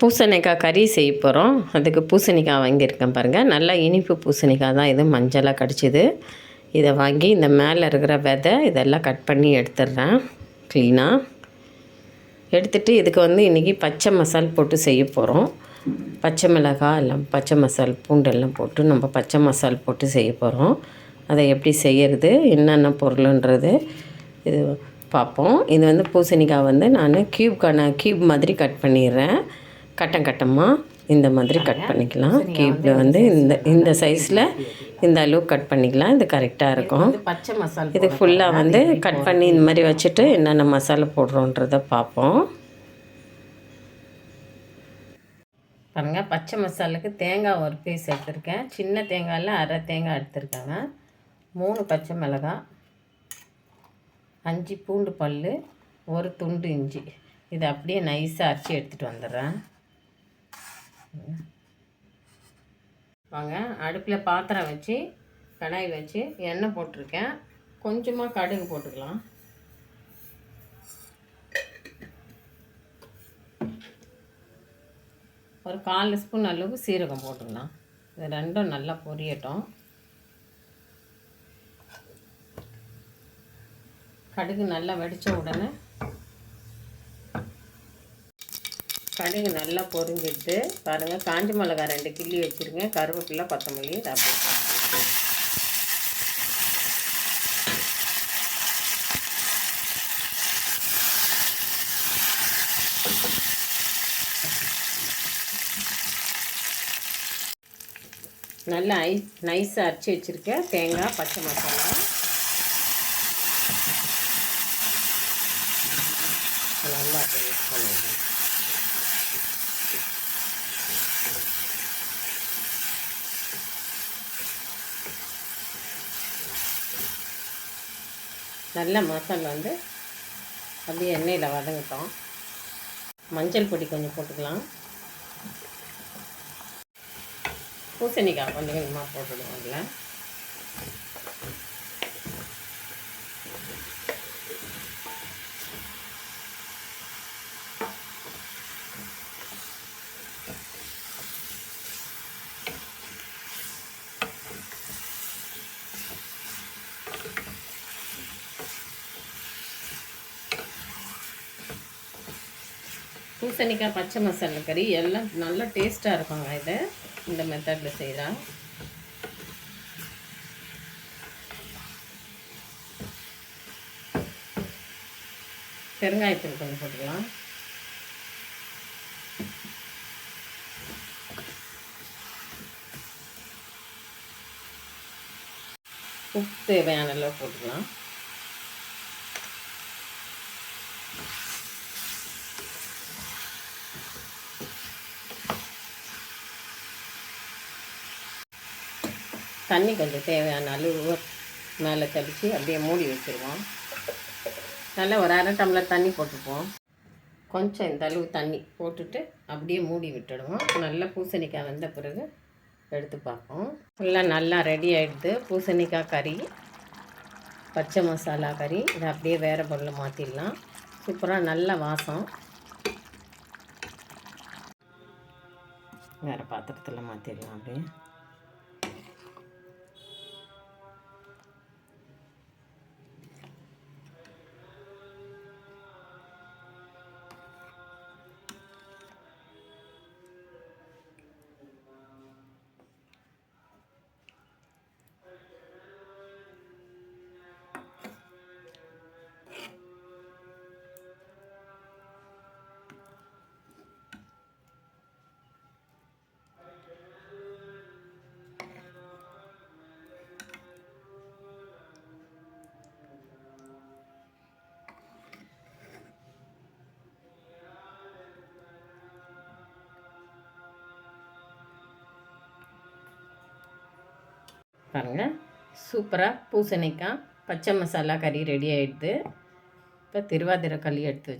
பூசணிக்காய் கறி செய்ய போகிறோம் அதுக்கு பூசணிக்காய் வாங்கியிருக்கேன் பாருங்கள் நல்லா இனிப்பு பூசணிக்காய் தான் இது. மஞ்சளாக கடிச்சிது. இதை வாங்கி இந்த மேலே இருக்கிற விதை இதெல்லாம் கட் பண்ணி எடுத்துடுறேன். க்ளீனாக எடுத்துகிட்டு இதுக்கு வந்து இன்றைக்கி பச்சை மசால் போட்டு செய்ய போகிறோம் பச்சை மிளகாய் எல்லாம் பச்சை மசால் பூண்டெல்லாம் போட்டு நம்ம பச்சை மசால் போட்டு செய்ய போகிறோம் அதை எப்படி செய்யறது? என்னென்ன பொருளுன்றது இது பார்ப்போம். இது வந்து பூசணிக்காய் வந்து நான் க்யூப்க்கான க்யூப் மாதிரி கட் பண்ணிடுறேன். கட்டம் கட்டமாக இந்த மாதிரி கட் பண்ணிக்கலாம். க்யூப்பில் வந்து இந்த இந்த சைஸில் இந்த அளவு கட் பண்ணிக்கலாம். இது கரெக்டாக இருக்கும். பச்சை மசாலா இது ஃபுல்லாக வந்து கட் பண்ணி இந்த மாதிரி வச்சுட்டு என்னென்ன மசாலா போடுறோன்றதை பார்ப்போம். பாருங்கள் பச்சை மசாலுக்கு தேங்காய் ஒரு பீஸ் எடுத்திருக்கேன். சின்ன தேங்காயில் அரை தேங்காய் எடுத்திருக்கேங்க. மூணு பச்சை மிளகாய் அஞ்சு பூண்டு பல் ஒரு துண்டு இஞ்சி. இதை அப்படியே நைஸாக அரைச்சி எடுத்துகிட்டு வந்துடுறேன். வாங்க அடுப்பில் பாத்திரம் வச்சு கடாய் வச்சு எண்ணெய் போட்டிருக்கேன். கொஞ்சமாக கடுகு போட்டுக்கலாம். ஒரு கால் ஸ்பூன் அளவுக்கு சீரகம் போட்டுக்கலாம். இது ரெண்டும் நல்லா பொரியட்டும். கடுகு நல்லா வெடித்த உடனே கடுகு நல்லா பொரிஞ்சிட்டு பாருங்கள் காஞ்சி மிளகாய் ரெண்டு கிள்ளி வச்சுருங்க. கருவேப்பிலை கொத்தமல்லி இதை நல்லா ஐ நைஸாக அரைச்சி வச்சுருக்கேன். தேங்காய் பச்சை மசாலா. நல்லா நல்ல மசாலா வந்து அப்படியே எண்ணெயில் வதங்கட்டும். மஞ்சள் பொடி கொஞ்சம் போட்டுக்கலாம். பூசணிக்காய் கொஞ்சம் கொஞ்சமாக போட்டுடுவோம் அதில். பூசணிக்காய் பச்சை மசாலா கறி எல்லாம் நல்லா டேஸ்ட்டாக இருக்குங்க இது. இந்த மெத்தடில் செய்கிறா பெருங்காயத்தூள் கொஞ்சம் போட்டுக்கலாம். உப்பு தேவையான அளவு போட்டுக்கலாம். தண்ணி கொஞ்சம் தேவையான அளவு மேலே தெளித்து அப்படியே மூடி வச்சுருவோம். நல்லா ஒரு அரை டம்ளர் தண்ணி போட்டுப்போம் கொஞ்சம் இந்த அளவு தண்ணி போட்டுட்டு அப்படியே மூடி விட்டுடுவோம். நல்லா பூசணிக்காய் வந்த பிறகு எடுத்து பார்ப்போம். ஃபுல்லாக நல்லா ரெடி ஆகிடுது பூசணிக்காய் கறி பச்சை மசாலா கறி இதை அப்படியே வேறு பொருள் மாற்றிடலாம் சூப்பராக நல்ல வாசம். வேறு பாத்திரத்தில் மாற்றிடலாம் அப்படியே. பாருங்கள் சூப்பராக பூசணிக்காய் பச்சை மசாலா கறி ரெடி ஆகிடுது இப்போ திருவாதிரை களி எடுத்து